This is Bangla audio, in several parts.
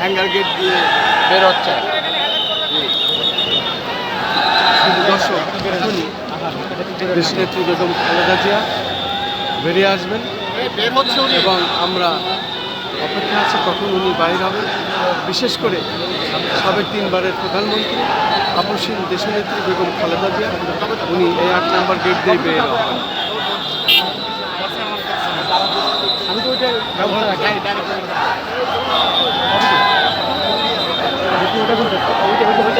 হ্যাঙ্গার গেট দিয়ে বের হচ্ছে। দর্শক বেগম খালেদা জিয়া বেরিয়ে আসবেন। বের এবং আমরা অপেক্ষা আছে কখন উনি বাইর হবেন বিশেষ করে সাবেক তিনবারের প্রধানমন্ত্রী আপসীন দেশনেত্রী বেগম খালেদা জিয়া উনি এই আট নাম্বার গেট দিয়ে বেরিয়ে হবেন আমি তো ওইটা ব্যবহার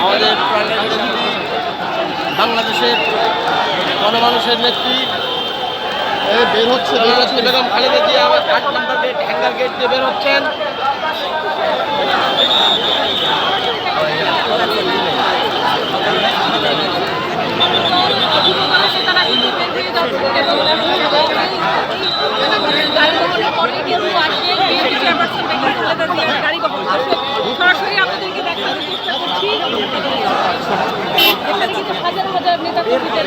আমাদের বাংলাদেশের গণমানুষের নেত্রী বের হচ্ছে বেগম খালেদা জিয়া, আবার আট নম্বর গেট হ্যাঙ্গার গেট দিয়ে বের হচ্ছেন মানুষে তারা কিন্তু বের হয়ে যাচ্ছে এবং গাড়ি বহনের পরে কিন্তু আসে বিএনপি চেয়ারপারসন বেগম খালেদা জিয়ার গাড়ি বহন দর্শক সরাসরি আপনাদেরকে হাজার হাজার নেতা কর্মীদের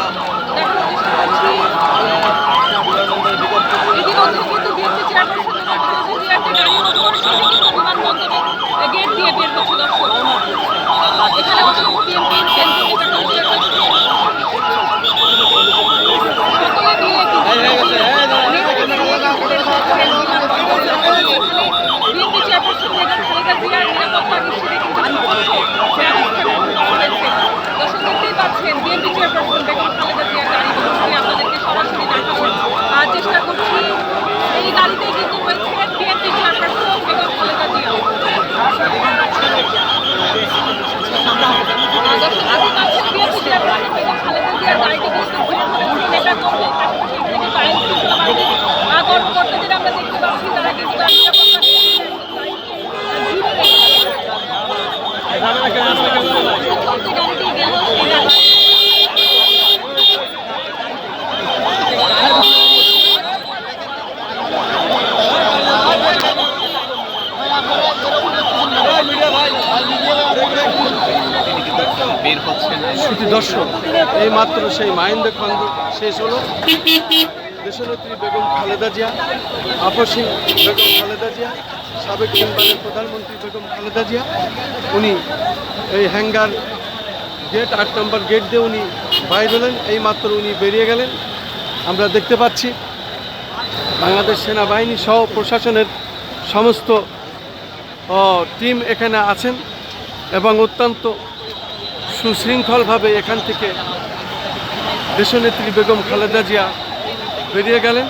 বিএনপি চেয়ারপারসন বেগম হচ্ছেন দর্শক, এই মাত্র সেই মাহিন্দ খন্ড শেষ হলো। দেশনেত্রী বেগম খালেদা জিয়া, আপসী বেগম খালেদা জিয়া, সাবেক তিনবারের প্রধানমন্ত্রী বেগম খালেদা জিয়া, উনি এই হ্যাঙ্গার গেট, আট নম্বর গেট দিয়ে উনি বাইর হলেন। এই মাত্র উনি বেরিয়ে গেলেন। আমরা দেখতে পাচ্ছি বাংলাদেশ সেনাবাহিনী সহ প্রশাসনের সমস্ত টিম এখানে আছেন এবং অত্যন্ত সুশৃঙ্খলভাবে এখান থেকে দেশনেত্রী বেগম খালেদা জিয়া বেরিয়ে গেলেন।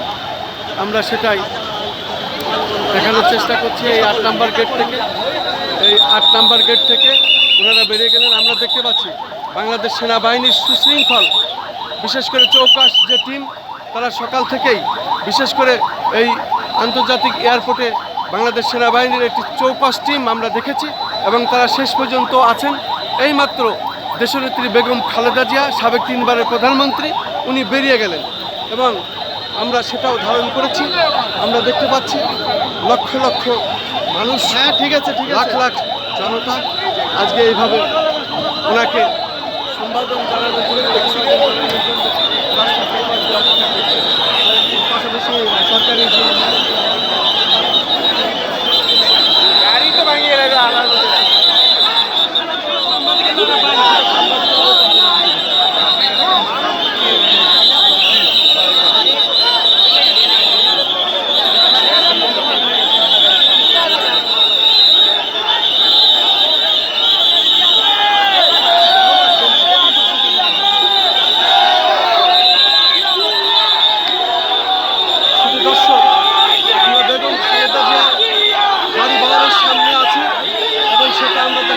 আমরা সেটাই দেখানোর চেষ্টা করছি এই আট নাম্বার গেট থেকে। এই আট নাম্বার গেট থেকে ওনারা বেরিয়ে গেলেন। আমরা দেখতে পাচ্ছি বাংলাদেশ সেনাবাহিনীর সুশৃঙ্খল, বিশেষ করে চৌকাশ যে টিম, তারা সকাল থেকেই বিশেষ করে এই আন্তর্জাতিক এয়ারপোর্টে বাংলাদেশ সেনাবাহিনীর একটি চৌপাশ টিম আমরা দেখেছি এবং তারা শেষ পর্যন্ত আছেন। এইমাত্র দেশনেত্রী বেগম খালেদা জিয়া সাবেক তিনবারের প্রধানমন্ত্রী উনি বেরিয়ে গেলেন এবং আমরা সেটাও ধারণ করেছি। আমরা দেখতে পাচ্ছি লক্ষ লক্ষ মানুষ হ্যাঁ ঠিক আছে ঠিক লাখ লাখ জনতা আজকে এইভাবে ওনাকে সম্বোধন জানানোর জন্য পাশাপাশি সরকারি 아이고.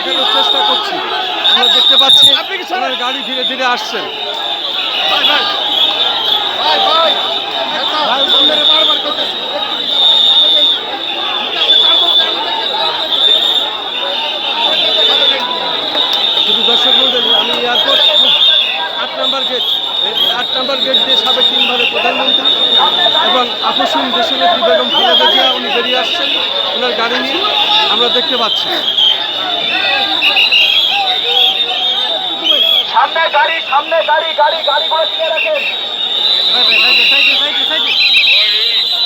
দেখানোর চেষ্টা করছি। আমরা দেখতে পাচ্ছি ওনার গাড়ি ধীরে ধীরে আসছেন দর্শক মন্ডলী, আমি এয়ারপোর্ট নম্বর গেট আট নম্বর গেট দিয়ে সাবেক তিনবারের প্রধানমন্ত্রী। এবং আপসীন দেশনেত্রী বেগম খালেদা জিয়া উনি বেরিয়ে আসছেন। ওনার গাড়ি নিয়ে আমরা দেখতে পাচ্ছি। সামনে গাড়ি সামনে গাড়ি গাড়ি গাড়ি করে রাখেন।